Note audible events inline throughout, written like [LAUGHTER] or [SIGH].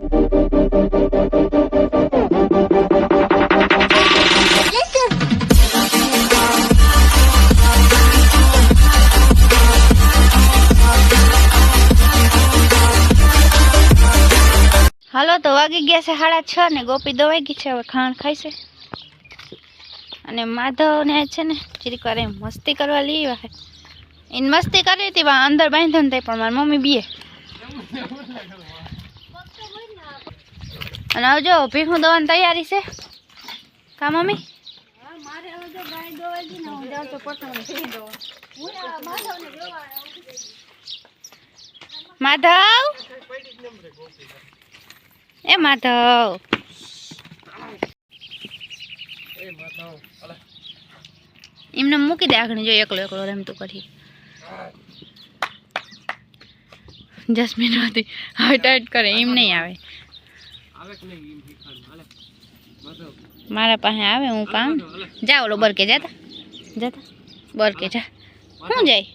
હાલો, તો વાગી ગયા છે સાડા છ ને ગોપી દવાઈ ગઈ છે, હવે ખાણ ખાઈશે અને માધવ ને છે ને ચીરીક વાર મસ્તી કરવા લઈ આવ્યા એને મસ્તી કરી હતી અંદર બાંધો ને પણ મારી મમ્મી બીએ. અને હવે જો, ભીખું દવાની તૈયારી છે. કા, મમ્મી? માધવ? એ માધવ. એમને મૂકી દે આગળ, જો એકલો એકલો રમતું કરી જસ્મીન હતી. હવે ટાઈટ કરે, એમ નહીં આવે. મારા પાસે આવે હું કામ? જા ઓલો બરકે જાતા. જાતા. બરકે જા. શું જાય?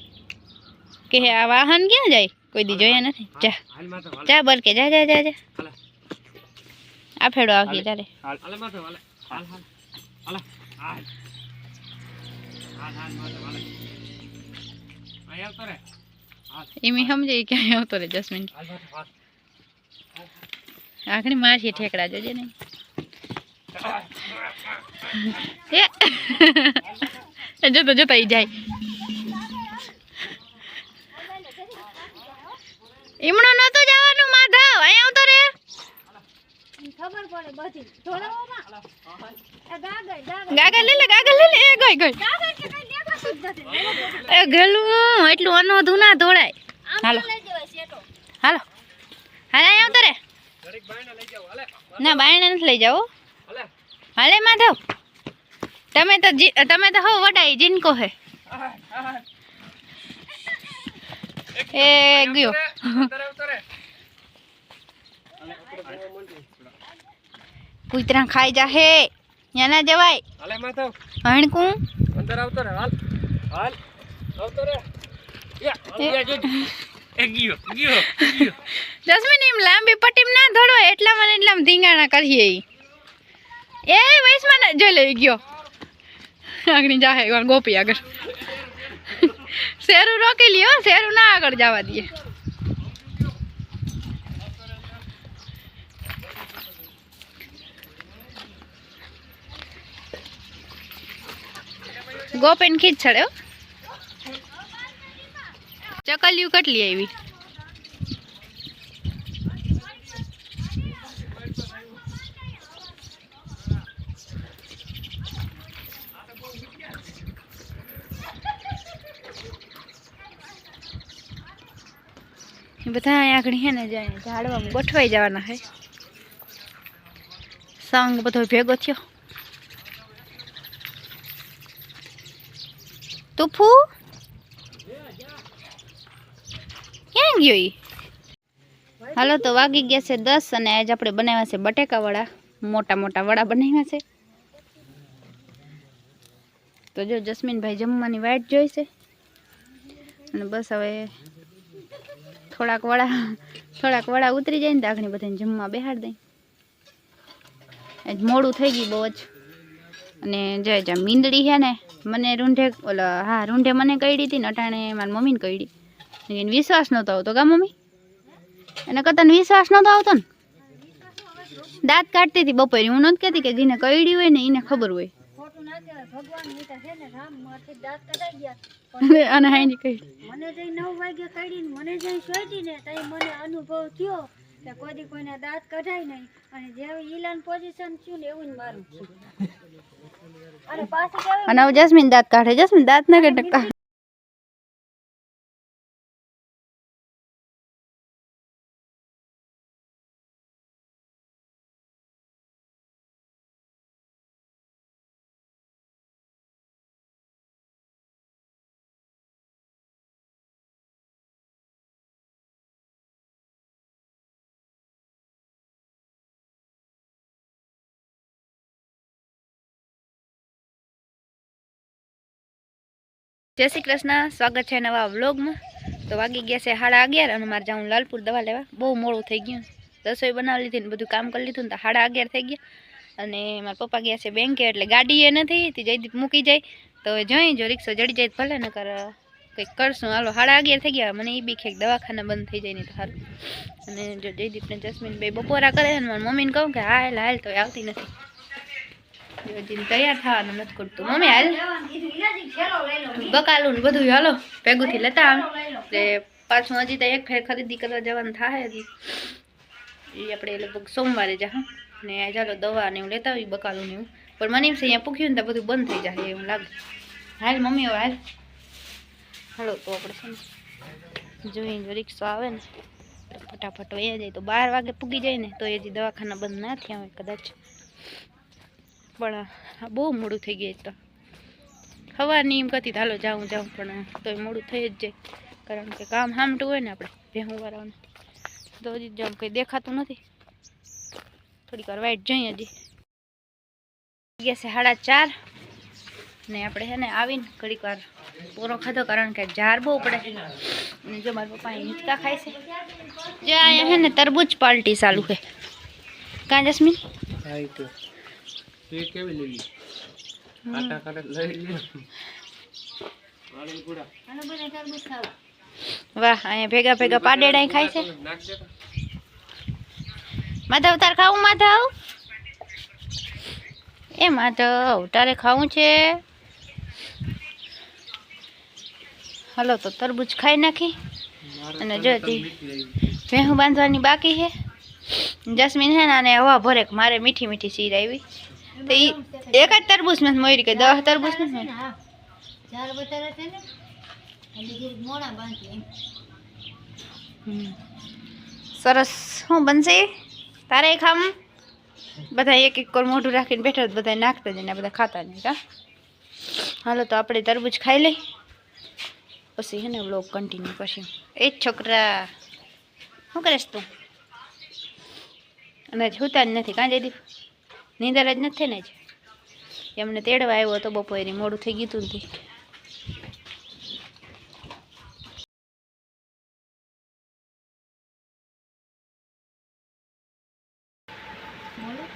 કે આ વાહન ક્યાં જાય? કોઈ દી જોયા નથી? જા. જા બરકે જા જા જા જા. આ ફેડો આવકી તારે એમી સમજે ક્યાંય આવતો રે જસ્મીન. આખરી માછી ઠેકડા જોજે ને. એ. જતો જતો ઈ જાય. એમણો નતો જવાનું માધવ અહીં આવતો રે. ખબર પડે બધી. ઢોળાવોમાં ગાગર ગાગર. ગાગર લે ગાગર લે લે એ ગઈ ગઈ. એ ગેલું એટલું અનોધું ના ધોળાય. હાલો. લઈ હાલો. હાલ અહીં આવતો રે. ના બાયણે નથી લઈ જાઓ. હાલે. માધવ. તમે તો તમે તો હો વડાઈ જીનકો હે. એ ગયો. [LAUGHS] કૂતરા ખાઈ જાહે. ત્યાં ના જવાય. હાલે માધવ. હણકું. અંદર આવતો રે હાલ. હાલ. આવતો રે. યા એ ગયો ગયો ગયો. જસ્મીન એમ લાંબી પટ્ટીમ ના ધોડો એટલા મને એટલા ધીંગાણા કરીએ ઈ. એ વૈશ્વાન જોઈ લઈ ગયો. આગળ જાહે કોણ ગોપી આગળ. શેરું રોકી લ્યો, શેરું ના આગળ જવા દઈએ ગોપીને ખીચ છડ્યો ચકલિયું કેટલી આવી એ બધા અહીંયા આગળ છે ને જાય ઝાડવામાં ગોઠવાઈ જવાના છે સંગ બધો ભેગો થયો તુફુ ગયો ઈ. હાલો તો વાગી ગયા છે દસ અને આજ આપણે બનાવ્યા છે બટેકા વડા મોટા મોટા વડા બનાવ્યા છે. તો જો જસ્મીનભાઈ જમવાની વાટ જોઈશે અને બસ હવે થોડાક વડા થોડાક વડા ઉતરી જાય ને આગળ બધાને જમવા બેહાડ દઈ. આજ મોડું થઈ ગયું બહુ જ. અને જે જ્યાં મીંદડી છે ને, મને રૂંઢે ઓલા, હા, રૂંઢે મને કઈડી હતી ને અટાણે મારી મમ્મીને કઈડી એને વિશ્વાસ નહોતો આવતો કા મમ્મી? એને કરતા વિશ્વાસ નહોતો આવતો ને? દાંત કાઢતી હતી બપોરે. હું નથી કહેતી કે જેને કઈડી હોય ને એને ખબર હોય. ખોટું ના કહેવાય ભગવાન નીતા છે ને રામમાંથી દાંત અને હાઈની કઈડી મને જઈ નવ વાગે કાઢીને મને જઈ સોઈટી ને તઈ મને અનુભવ થયો કે કોઈ કોઈને દાંત કઢાય નહીં. અને જેવી ઈલાન પોઝિશન થયું ને એવું જ મારું [LAUGHS] અને પાછી અને જસ્મીન દાંત કાઢે. જસ્મીન દાંત ના કાઢે. જય શ્રી કૃષ્ણ, સ્વાગત છે નવા વ્લોગમાં. તો વાગી ગયા છે સાડા અગિયાર અને મારે જાઉં લાલપુર દવા લેવા. બહુ મોડું થઈ ગયું. રસોઈ બનાવી લીધી ને બધું કામ કરી લીધું ને તો સાડા અગિયાર થઈ ગયા. અને મારા પપ્પા ગયા છે બેંકે, એટલે ગાડી એ નથી. તે જયદીપ મૂકી જાય. તો જોઈ જો રિક્ષા જડી જાય ભલે ને કર કંઈક કરશું. હાલો, સાડા અગિયાર થઈ ગયા. મને એ બી ખેક દવાખાના બંધ થઈ જાય નહીં તો સારું અને જો જયદીપ ને જસ્મીન બે બપોરા કરે અને મારી મમ્મીને કહું કે હાલ હાલ તો આવતી નથી. તૈયાર થવાનું નથી કરતું. મમ્મી, હાલ. બકાલું બધું હાલો, ભેગુંથી લેતા આવે. પાછું હજી તો એક ફેર ખરીદી કરવા જવાનું થાય હજી. એ આપણે લગભગ સોમવારે જા ને ચાલો દવા ને એવું લેતા આવી બકાલું ને એવું. પણ મને એમ છે, અહીંયા પૂખ્યું ને તો બધું બંધ થઈ જાય એવું લાગે. હાલ, મમ્મી, હવે હાલ. હાલો, તો આપણે છે ને જોઈએ જો રિક્ષા આવે ને, ફટાફટ વયા જાય. તો બાર વાગે પૂગી જાય ને, તો એ દવાખાના બંધ ના થયા હોય, કદાચ. પણ બહુ મોડું થઈ ગયું તો. સવારની એમ કહેતી, હાલો, જાઉં જાઉં. પણ તોય મોડું થઈ જ જાય, કારણ કે કામ સામટું હોય ને આપણે, ભેહું વાળાને તો હજી જેમ કંઈ દેખાતું નથી. થોડીક વાર વાઈટ જઈએ હજી. ગયા છે સાડા ચાર ને આપણે છે ને આવીને ઘડીક વાર પૂરો ખાધો, કારણ કે ઝાર બહુ પડે. અને જો મારા પપ્પા હિંચકા ખાય છે. જે અહીંયા છે ને તરબૂચ પાર્ટી ચાલુ છે. કાં જસ્મીન? કેવી લેવી કાટા કાટા લઈ લે વાળી ગુડા આને બને તરબૂચ ખાવા. વાહ અહીંયા ભેગા ભેગા પાડેડા ખાય છે. માધવ તાર ખાવું માધવ? એ માધવ તારે ખાવું છે? હાલો તો તરબૂચ ખાઈ નાખી. અને જો ભેહું બાંધવાની બાકી છે. જસ્મીન છે ને અને હવા ભરે મારે મીઠી મીઠી સીર આવી. તો ઈ એક જ તરબૂચ નથી મોરી કે દસ તરબૂચ નથી મોરી. હા. ઝાડ વધારે છે ને એટલે જીરીક મોડા બાંધી એમ. હમ. સરસ શું બનશે તારે ખામ બધા એક એક કોર મોઢું રાખીને બેઠા જ બધા નાખતા જ ને આ બધા ખાતા નહીં કા હાલો, તો આપણે તરબૂચ ખાઈ લઈ પછી હે ને બ્લોગ કન્ટિન્યુ કરશું એ જ છોકરા, શું કરેશ તું અને હજી સુતા જ નથી કાં જયદીપ નીંદર જ નથી ને જ એમને તેડવા આવ્યો હતો બપોરે મોડું થઈ ગયું હતું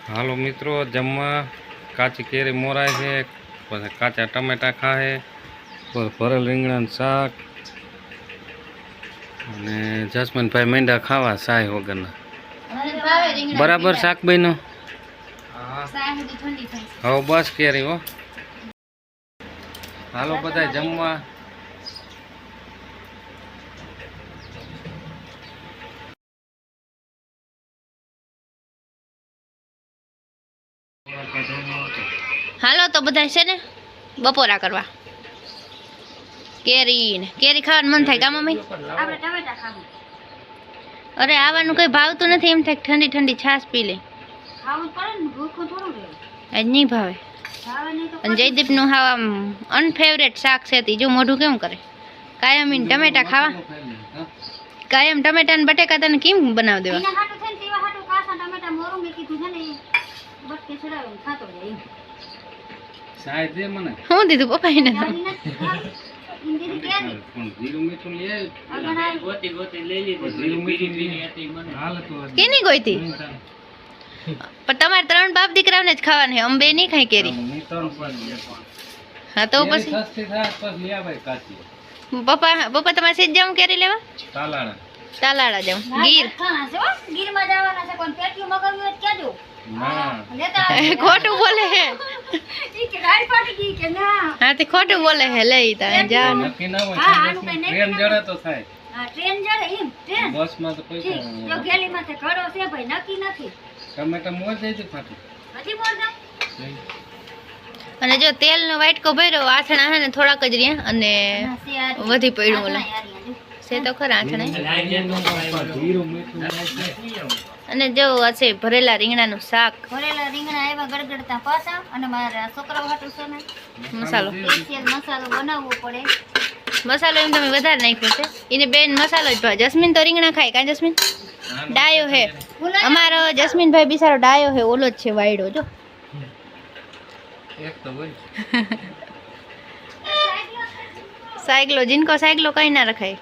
હાલો મિત્રો જમવા કાચી કેરી મોરાય છે પછી કાચા ટમેટા ખાય ભરેલ રીંગણાનું શાક અને જસમનભાઈ મેંડા ખાવા સાય વગરના. બરાબર શાક બન્યું? હવે બસ કેરી હો. હાલો બધા જમવા. હાલો તો બધા છે ને બપોરા કરવા. કેરી ને કેરી ખાવાનું મન થાય ગામમાં મમ્મી અરે આવવાનું કઈ ભાવતું નથી એમ થાય કે ઠંડી ઠંડી છાશ પી લે. ખાવું પડે ને ભૂખું થોડું રહે. આજ નહીં ભાવે. અને જયદીપનું હાવ આમ અનફેવરેટ શાક છે તે જો મોઢું કેમ કરે? કાયમ ટમેટા ખાવા. કાયમ ટમેટા ને બટેકા તને કેમ બનાવી દેવા? એના હાટું છે ને તેવા હાટું કાચા ટમેટા મોરું મેં કીધું છે ને એ બટકે ચડાવીને ખાતો જાય એમ. સાય દે મને. શું દીધું પપ્પા એને કેની ગોઈતી? પણ તમારે ત્રણ બાપ દીકરાને જ ખાવાનું છે. અંબે નહીં ખાય કેરી. હા તો પછી? સસ્તી થાય પછી લઈ આવાય કાચી. પપ્પા પપ્પા તમારે સીધ જાઉં કેરી લેવા? તાલાડા જાઉં. ગીર. [LAUGHS] ખોટું બોલે હે. ઈ કે ગાડી ગઈ કે ના? હા તે ખોટું બોલે હે. લઈ તા જા નક્કી ના હોય. હા, આનું કઈ નક્કી ટ્રેન જડે તો થાય. હા ટ્રેન જડે એમ ટ્રેન. બસમાં તો કોઈ જો ગેલીમાં તે ઘડો છે ભાઈ નક્કી નથી. ટમેટા મોર જાય તો ફાટી હજી મોર જાય અને જો તેલનો વાટકો ભર્યો આથણા હે ને થોડાક જ રહ્યા અને વધી પડ્યું ઓલા. છે તો ખરા આથણા. અને જો આ છે ભરેલા રીંગણાનું શાક. ભરેલા રીંગણા આવ્યા ગડગડતા પાસા અને મારા છોકરા હાટું છે ને મસાલો મસાલો. બનાવવો પડે. મસાલો એમ તમે વધારે નાખ્યો છે. એને બેન મસાલો જ ભાવ જસ્મીન તો રીંગણા ખાય કાં જસ્મીન? ડાયો હે. અમારો જસ્મીનભાઈ બિસારો ડાયો હે ઓલો જ છે વાયડો જો. એક તો હોય [LAUGHS] સાયકલો જીનકો સાયકલો કઈ ના રખાય.